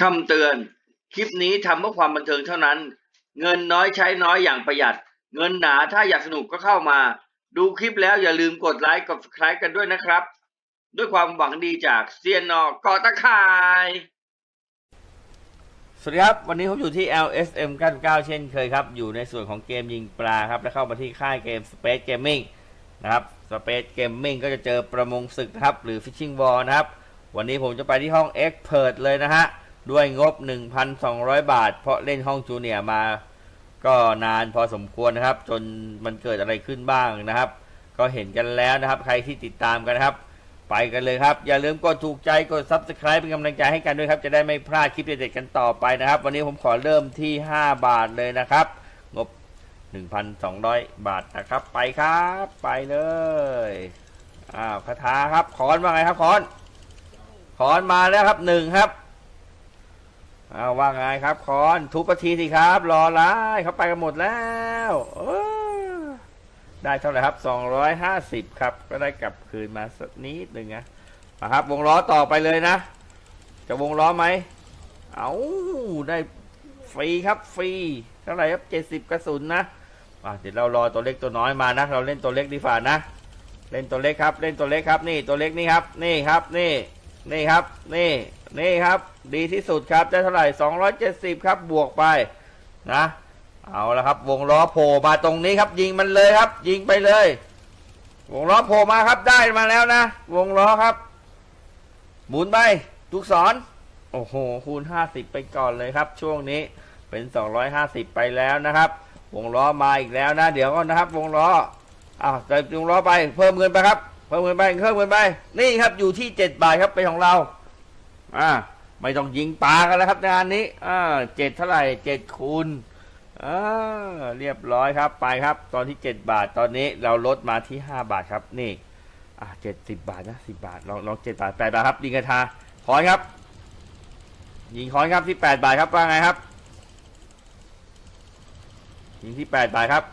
คำเตือน คลิปนี้ทำเพื่อความบันเทิงเท่านั้น เงินน้อยใช้น้อยอย่างประหยัด เงินหนาถ้าอยากสนุกก็เข้ามา ดูคลิปแล้วอย่าลืมกดไลค์กด subscribe กันด้วยนะครับ ด้วยความหวังดีจากเซียนนอกอตะคาย สวัสดีครับ วันนี้ผมอยู่ที่ LSM 99เช่นเคยครับ อยู่ในส่วนของเกมยิงปลาครับ และเข้ามาที่ค่ายเกม Space Gaming นะครับ Space Gaming ก็จะเจอประมงศึกนะครับ หรือ Fishing War นะครับวันนี้ผมจะไปที่ห้อง Expert เลยนะฮะ ด้วยงบ 1,200 บาท เพราะเล่นห้องจูเนียมา ก็นานพอสมควรนะครับ จนมันเกิดอะไรขึ้นบ้างนะครับ ก็เห็นกันแล้วนะครับ ใครที่ติดตามกันนะครับ ไปกันเลยครับ อย่าลืมกดถูกใจกด Subscribe เป็นกำลังใจให้กันด้วยครับ จะได้ไม่พลาดคลิปเด็ดๆกันต่อไปนะครับ วันนี้ผมขอเริ่มที่ 5 บาทเลยนะครับ งบ 1,200 บาทนะครับ ไปครับ ไปเลยอ้าวคาถาครับคอนว่าไงครับคอนคอนมาแล้วครับหนึ่งครับ อ้าวว่าไงครับคอนทุบประทีสิครับ รอไล่เขาไปกันหมดแล้วอได้เท่าไหร่ครับ250ครับ ก็ได้กลับคืนมาสักนิดหนึ่งนะครับ วงล้อต่อไปเลยนะ จะวงล้อไหม เอาได้ฟรีครับฟรีเท่าไหร่ครับ70กระสุนนะอะเดี๋ยวเรารอตัวเล็กตัวน้อยมานะ เราเล่นตัวเล็กดีฝ่านะ เล่นตัวเล็กครับ เล่นตัวเล็กครับ นี่ตัวเล็กนี่ครับ นี่ครับ นี่ นี่ครับ นี่ นี่ครับ ดีที่สุดครับได้เท่าไหร่ 270 ครับบวกไปนะเอาละครับ วงล้อโผล่มาตรงนี้ครับ ยิงมันเลยครับ ยิงไปเลย วงล้อโผล่มาครับได้มาแล้วนะ วงล้อครับ หมุนไปทุกศรโอ้โหคูณ 50 ไปก่อนเลยครับ ช่วงนี้เป็น 250 ไปแล้วนะครับ วงล้อมาอีกแล้วนะ เดี๋ยวก่อนนะครับ วงล้ออ้าวใส่วงล้อไปเพิ่มเงินไปครับ เพิ่มเงินไปเพิ่มเงินไป นี่ครับอยู่ที่ 7 บาทครับเป็นของเรา อ่าไม่ต้องยิงปลากันแล้วครับงานนี้อ่าเจ็ดเท่าไหร่เจ็ดคูณอ่าเรียบร้อยครับไปครับ ตอนที่7บาทตอนนี้เราลดมาที่5บาทครับนี่อ่าเจ็ดสิบบาทนะสิบาทลองลองเจ็ดบาทแปดบาทครับยิงกระทาคอนครับ ยิงคอนครับที่8บาทครับว่าไงครับ ยิงที่8บาทครับ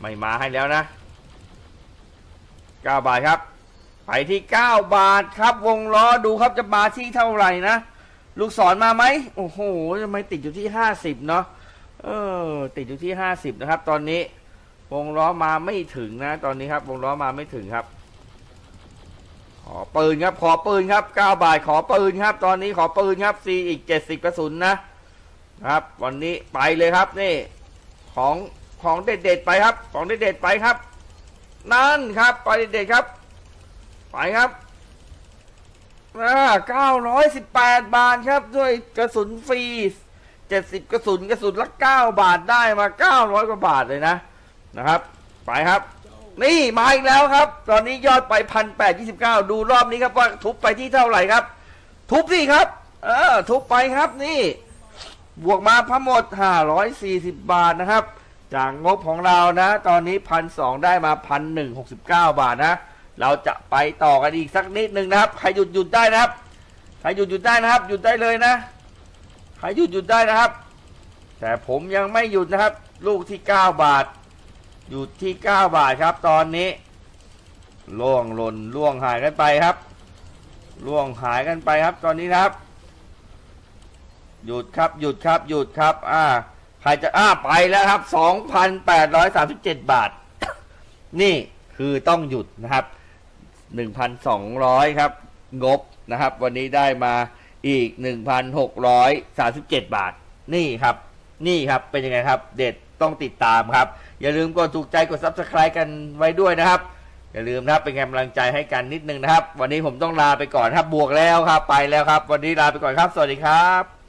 ไม่มาให้แล้วนะ9บาทครับ ไปที่ 9 บาทครับ วงล้อดูครับจะมาที่เท่าไหร่นะ ลูกศรมาไหมโอ้โหทำไมติดอยู่ที่ 50 เนาะเออติดอยู่ที่ห้าสิบนะครับ ตอนนี้วงล้อมาไม่ถึงนะ ตอนนี้ครับ วงล้อมาไม่ถึงครับ ขอปืนครับ ขอปืนครับเก้าบาทขอปืนครับ ตอนนี้ขอปืนครับซีอีกเจ็ดสิบกระสุนนะครับ วันนี้ไปเลยครับนี่ของของเด็ดๆไปครับ ของเด็ดๆไปครับ นั่นครับไปเด็ดๆครับ ไปครับเก้าร้อยสิบแปดบาทครับ ด้วยกระสุนฟรีเจ็ดสิบกระสุนกระสุนละเก้าบาทได้มาเก้าร้อยกว่าบาทเลยนะนะครับ ไปครับ นี่มาอีกแล้วครับ ตอนนี้ยอดไปพันแปดยี่สิบเก้าดูรอบนี้ครับว่าทุบไปที่เท่าไหร่ครับ ทุบสิครับ เออ ทุบไปครับนี่ บวกมาทั้งหมดห้าร้อยสี่สิบบาทนะครับ จากงบของเรานะ ตอนนี้พันสองได้มาพันหนึ่งหกสิบเก้าบาทนะ เราจะไปต่อกันอีกสักนิดหนึ่งนะครับ ใครหยุดหยุดได้นะครับ ใครหยุดหยุดได้นะครับ หยุดได้เลยนะ ใครหยุดหยุดได้นะครับ แต่ผมยังไม่หยุดนะครับ ลูกที่ 9 บาท หยุดที่ 9 บาทครับ ตอนนี้ ล่วงหล่นล่วงหายกันไปครับ ล่วงหายกันไปครับ ตอนนี้นะครับ หยุดครับ หยุดครับ หยุดครับ อ่า ใครจะ อ่า ไปแล้วครับ 2,837 บาท นี่คือต้องหยุดนะครับ 1,200 ครับ งบนะครับ วันนี้ได้มาอีก 1,637 บาท นี่ครับ นี่ครับเป็นยังไงครับ เด็ดต้องติดตามครับ อย่าลืมกดถูกใจกด Subscribe กันไว้ด้วยนะครับ อย่าลืมนะครับเป็นกำลังใจให้กันนิดนึงนะครับ วันนี้ผมต้องลาไปก่อนครับบวกแล้วครับ ไปแล้วครับ วันนี้ลาไปก่อนครับ สวัสดีครับ